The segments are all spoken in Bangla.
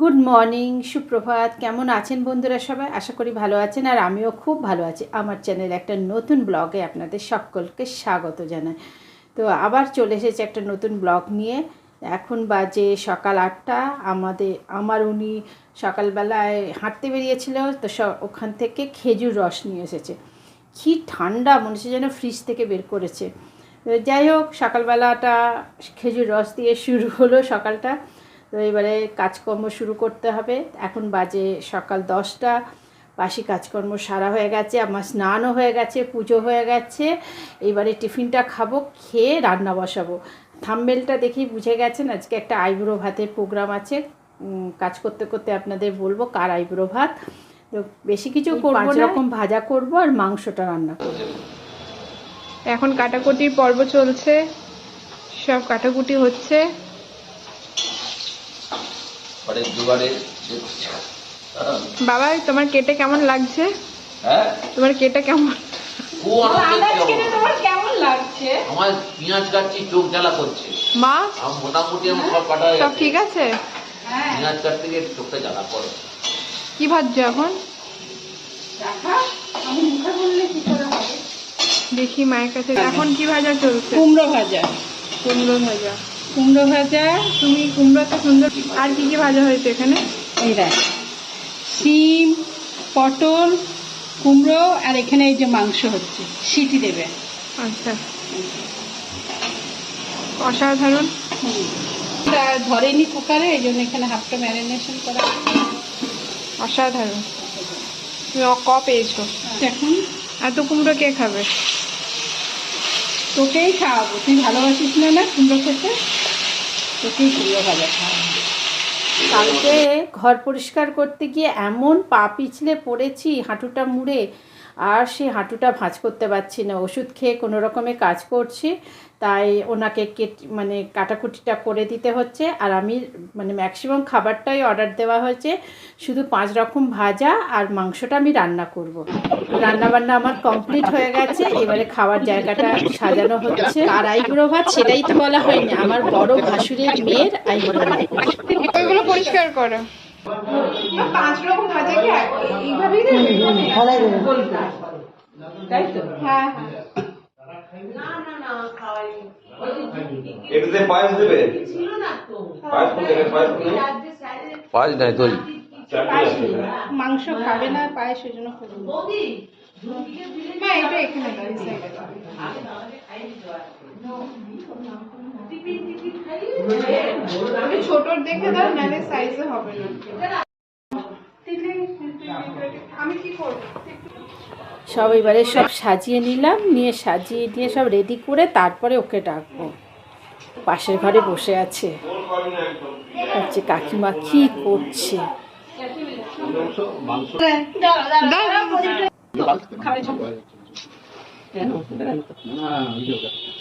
গুড মর্নিং সুপ্রভাত। কেমন আছেন বন্ধুরা সবাই? আশা করি ভালো আছেন আর আমিও খুব ভালো আছি। আমার চ্যানেল একটা নতুন ব্লগে আপনাদের সকলকে স্বাগত জানাই। তো আবার চলে এসেছে একটা নতুন ব্লগ নিয়ে। এখন বাজে সকাল আটটা। আমাদের আমার উনি সকালবেলায় হাঁটতে বেরিয়েছিল তো স- ওখান থেকে খেজুর রস নিয়ে এসেছে। কি ঠান্ডা মনে হচ্ছে যেন ফ্রিজ থেকে বের করেছে। যাই হোক, সকালবেলাটা খেজুর রস দিয়ে শুরু হলো সকালটা। তো এবারে কাজকর্ম শুরু করতে হবে। এখন বাজে সকাল দশটা। বাসি কাজকর্ম সারা হয়ে গেছে, আমার স্নানও হয়ে গেছে, পুজো হয়ে গেছে। এবারে টিফিনটা খাব, খেয়ে রান্না বসাবো। থাম্বেলটা দেখেই বুঝে গেছেন, আজকে একটা আইব্রো ভাতের প্রোগ্রাম আছে। কাজ করতে করতে আপনাদের বলব কার আইব্রো ভাত। তো বেশি কিছু করব রকম ভাজা করব আর মাংসটা রান্না করব। এখন কাটাকুটির পর্ব চলছে। সব কাটাকুটি হচ্ছে। বাবা তোমার কেটে কেমন লাগছে? হ্যাঁ? তোমার কেটে কেমন? ও আনন্দের কেমন? কেমন লাগছে? আমার পেঁয়াজ কাটছি চোখ জ্বালা করছে। মা? মোটামুটি সব হয়ে। ঠিক আছে? পেঁয়াজ কাটতে গিয়ে চোখটা জ্বালা করে। কি ভাবছ এখন? দেখি মায়ের কাছে। এখন কি ভাজা চলছে? কুমড়ো ভাজা। কুমড়ো ভাজা। কুমড়ো ভাজা তুমি কুমড়ো তো সুন্দর। আর কি কি ভাজা হয়েছে এখানে? এই দেখ শিম পটল কুমড়ো আর এখানে এই যে মাংস হচ্ছে সিটি দেবে। আচ্ছা। অসাধারণ। ধরেনি কুকারে এই জন্য এখানে হাফটা ম্যারিনেশন করা অসাধারণ। তুমি ক পেয়েছ? এখন এত কুমড়ো কে খাবে? তোকেই খাওয়াবো। তুই ভালোবাসিস না না কুমড়ো খেতে? তোকেই কুমড়ো ভালো খাওয়াবো। কালকে ঘর পরিষ্কার করতে গিয়ে এমন পা পিছলে পড়েছি হাঁটুটা মুড়ে, আর সেই হাঁটুটা ভাঁজ করতে পারছি না। ওষুধ খেয়ে কোনো রকমে কাজ করছি, তাই ওনাকে কেট মানে কাটাকুটিটা করে দিতে হচ্ছে। আর আমি মানে ম্যাক্সিমাম খাবারটাই অর্ডার দেওয়া হয়েছে, শুধু পাঁচ রকম ভাজা আর মাংসটা আমি রান্না করব। রান্না বান্না আমার কমপ্লিট হয়ে গেছে, এবারে খাওয়ার জায়গাটা সাজানো হচ্ছে। আর আইবুড়ো ভাত সেটাই তো বলা হয়নি, আমার বড় ভাসুরের মেয়ের আইবুড়ো ভাত। পরিষ্কার করো। পাঁচ রকম ভাজা কি এইভাবেই হ্যাঁ। হ্যাঁ পাঁচ নাই দই। মাংস খাবে না পায়ে সেজন্য মা এটা এখানে আমি ছোটর দেখে দাও নাহলে সাইজে হবে না। আমি কি করব সব এবারে সব সাজিয়ে নিলাম নিয়ে সাজিয়ে দিয়ে সব রেডি করে তারপরে ওকে ডাকবো। পাশের ঘরে বসে আছে। হচ্ছে কাকিমা কি করছে?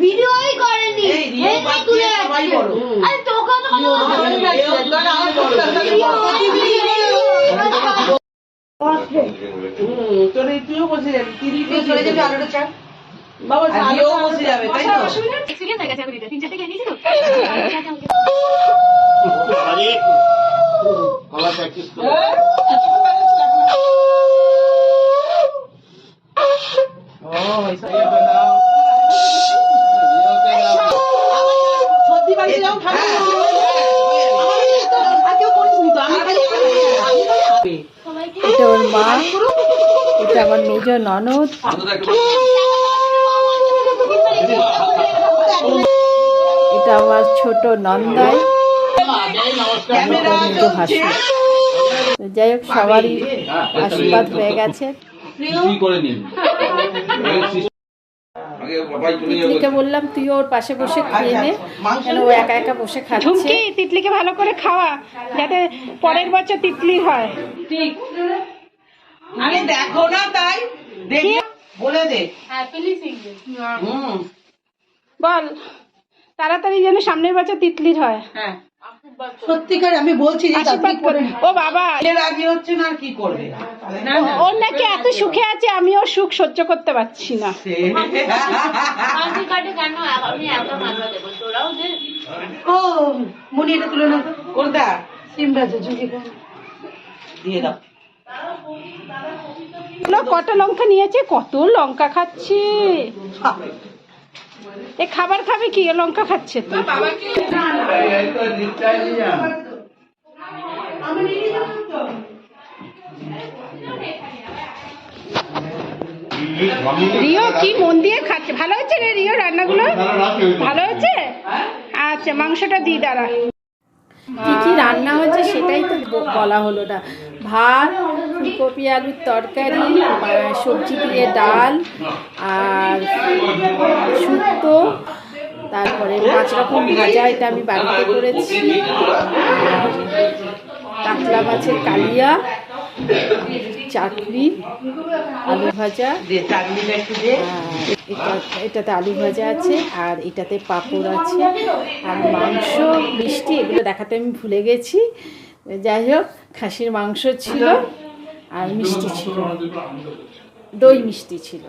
ভিডিওই করেনি। সবাই বড় আরে তোকে তো তোর তুইও বসে যাবি তিরিশ চলে যাবি আলোটা চাপ। বাবা আলিও বসে যাবে তাই তো? এক্সপিরিয়েন্স হয়ে গেছে আমি তিন চারটে খেয়ে নিয়েছি তো। কলা প্র্যাকটিস সত্যি বাড়ি যাও ঠান্ডা আর কেউ করিস নি তো আমি খালি এটা ওর মা। এটা আমার মেজ ননদ। একটু এটা আমার ছোট নন্দাই। যাই হোক সবারই আশীর্বাদ হয়ে গেছে। তিতলিকে বললাম তুই ওর পাশে বসে খেয়ে নে। কেন ও একা একা বসে খাচ্ছে? তিতলিকে ভালো করে খাওয়া যাতে পরের বছর তিতলি হয়। ঠিক। আরে দেখো না তাই। দেখি। বলে দে। হ্যাপিলি সিঙ্গেল হুম। বল তাড়াতাড়ি যেন সামনের বছর তিতলির হয়। হ্যাঁ। সত্যিকার আমি বলছি যে আশীর্বাদ করে। ও বাবা। এ রাজি হচ্ছে না কি করবে? ওর নাকি এত সুখে আছে আমি ওর সুখ সহ্য করতে পারছি না। মাঝে কাটে কেন? আমি এত মাথা দেবো তোরাও যে ও মনি এটা তুলে না কোনটা সিমরাজে ঝুঁকি দিয়ে দাও। না, কটা লঙ্কা নিয়েছে? কত লঙ্কা খাচ্ছে? এ খাবার খাবে কি? লঙ্কা খাচ্ছে তো। রিও, কি মন দিয়ে খাচ্ছে? ভালো হচ্ছে রে রিও রান্নাগুলো? ভালো হচ্ছে? আচ্ছা মাংসটা দিই দাঁড়া। রান্না হচ্ছে সেটাই তো বলা হলো না। ভাত, ফুলকপি, আলুর তরকারি সবজি দিয়ে ডাল, আর শুক্তো, তারপরে পাঁচ রকম ভাজা, এটা আমি বাড়িতে করেছি। কাতলা মাছের কালিয়া চাটনি আলু ভাজা। এটাতে আলু ভাজা আছে আর এটাতে পাঁপড় আছে আর মাংস মিষ্টি এগুলো দেখাতে আমি ভুলে গেছি। যাই হোক খাসির মাংস ছিল আর মিষ্টি ছিল। দই মিষ্টি ছিল।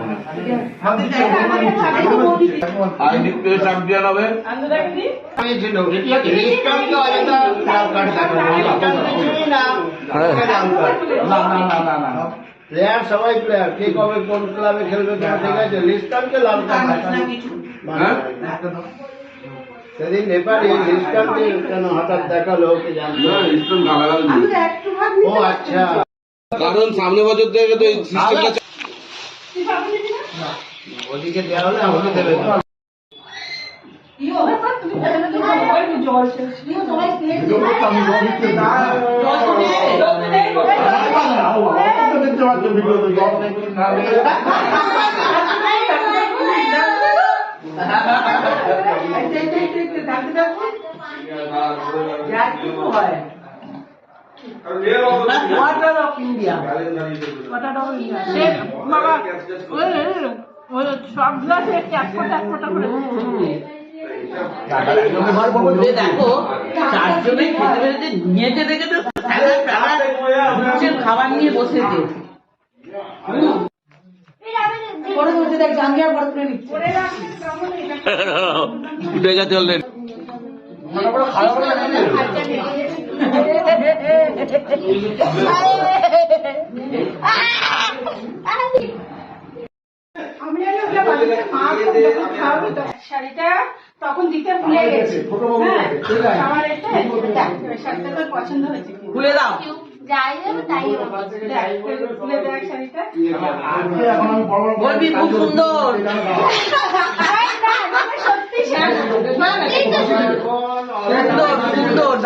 মানে একটু ক্যালেন্ডার আর নিত্য চ্যাম্পিয়ন হবে প্লেয়ার সবাই প্লেয়ার কে কবে কোন ক্লাবে খেলবে ঠিক আছে লিস্টানকে লাল হ্যাঁ? সেদিন নেপালি লিস্টানকে কেন হঠাৎ দেখাল না। ও আচ্ছা কারণ সামনে বছর থেকে তো এই ওদিকে দেওয়া হলে আমাকে দেবে না। ওয়াটার অফ ইন্ডিয়া সব গ্লাসে এক ফোঁটা এক ফোঁটা করে দেখো চারজনে খেতে পেরেছে নিয়েছে দেখে তো খাবার নিয়ে বসেছে। উঠে গেছে অলরেডি শাড়িটা তখন দিতে ভুলে গেছি হ্যাঁ, আমার শাড়িটা তোর পছন্দ হয়েছে কি? খুলে দাও যাই তাই হবে দেখ শাড়িটা বলবি খুব সুন্দর সত্যি শাড়ি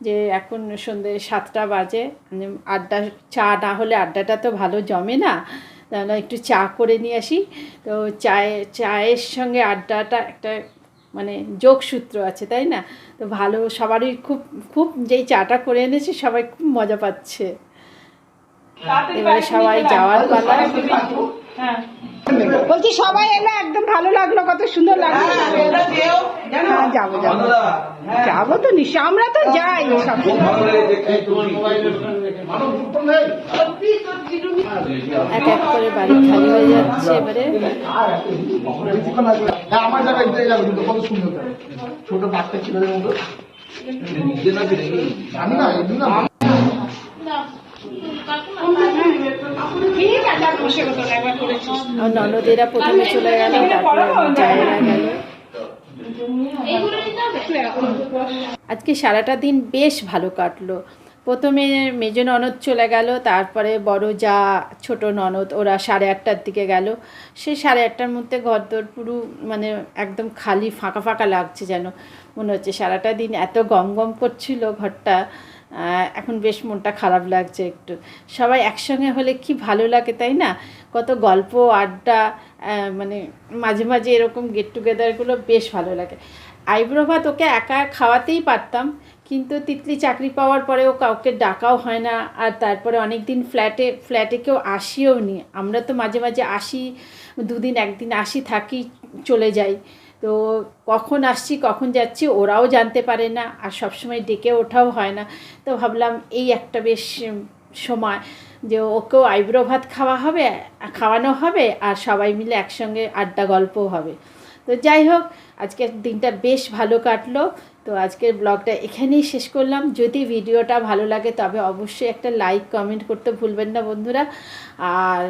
যে এখন সন্ধ্যে সাতটা বাজে মানে আড্ডা চা না হলে আড্ডাটা তো ভালো জমে না। তাহলে একটু চা করে নিয়ে আসি। তো চায়ে চায়ের সঙ্গে আড্ডাটা একটা মানে যোগসূত্র আছে তাই না? তো ভালো সবারই খুব খুব যেই চাটা করে এনেছে সবাই খুব মজা পাচ্ছে। এবারে সবাই যাওয়ার পালা। হ্যাঁ। বলছি সবাই এলে একদম ভালো লাগল কত সুন্দর লাগল। হ্যাঁ, জানো? হ্যাঁ যাব যাব। যাব তো নিশ্চয় আমরা তো যাই সব। এক এক করে বাড়ি খালি হয়ে যাচ্ছে এবারে। হ্যাঁ আমার জায়গায় কত সুন্দর ছোট বাচ্চা মতো জানি না। ননদেরা প্রথমে চলে গেল, তারপরে আজকে সারাটা দিন বেশ ভালো কাটলো। প্রথমে মেজ ননদ চলে গেল, তারপরে বড় যা ছোট ননদ, ওরা সাড়ে আটটার দিকে গেল। সেই সাড়ে আটটার মধ্যে ঘরদোর পুরো মানে একদম খালি ফাঁকা ফাঁকা লাগছে যেন। মনে হচ্ছে সারাটা দিন এত গম গম করছিল ঘরটা। এখন বেশ মনটা খারাপ লাগছে একটু। সবাই একসঙ্গে হলে কি ভালো লাগে, তাই না? কত গল্প, আড্ডা মানে মাঝে মাঝে এরকম গেট টুগেদারগুলো বেশ ভালো লাগে। আইব্রো ভাত ওকে একা খাওয়াতেই পারতাম, কিন্তু তিতলি চাকরি পাওয়ার পরেও কাউকে ডাকাও হয় না, আর তারপরে অনেক দিন ফ্ল্যাটে ফ্ল্যাটে কেউ আসিও নি। আমরা তো মাঝে মাঝে আসি, দুদিন একদিন আসি থাকি, চলে যাই। তো কখন আসছি, কখন যাচ্ছি ওরাও জানতে পারে না আর সবসময় ডেকে ওঠাও হয় না। তো ভাবলাম এই একটা বেশ সময় যে ওকেও আইব্রো ভাত খাওয়া হবে, খাওয়ানো হবে আর সবাই মিলে একসঙ্গে আড্ডা গল্পও হবে। তো যাই হোক, আজকের দিনটা বেশ ভালো কাটলো। তো আজকের ব্লগটা এখানেই শেষ করলাম। যদি ভিডিওটা ভালো লাগে তবে অবশ্যই একটা লাইক, কমেন্ট করতে ভুলবেন না বন্ধুরা। আর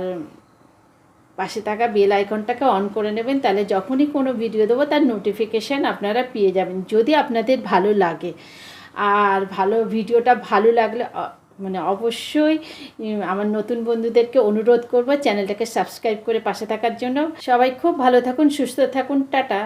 পাশে থাকা বেল আইকনটাকে অন করে নেবেন, তাহলে যখনই কোনো ভিডিও দেবো, তার নোটিফিকেশান আপনারা পেয়ে যাবেন, যদি আপনাদের ভালো লাগে। আর ভালো ভিডিওটা ভালো লাগলে মানে অবশ্যই আমার নতুন বন্ধুদেরকে অনুরোধ করব, চ্যানেলটাকে সাবস্ক্রাইব করে পাশে থাকার জন্য। সবাই খুব ভালো থাকুন, সুস্থ থাকুন, টাটা।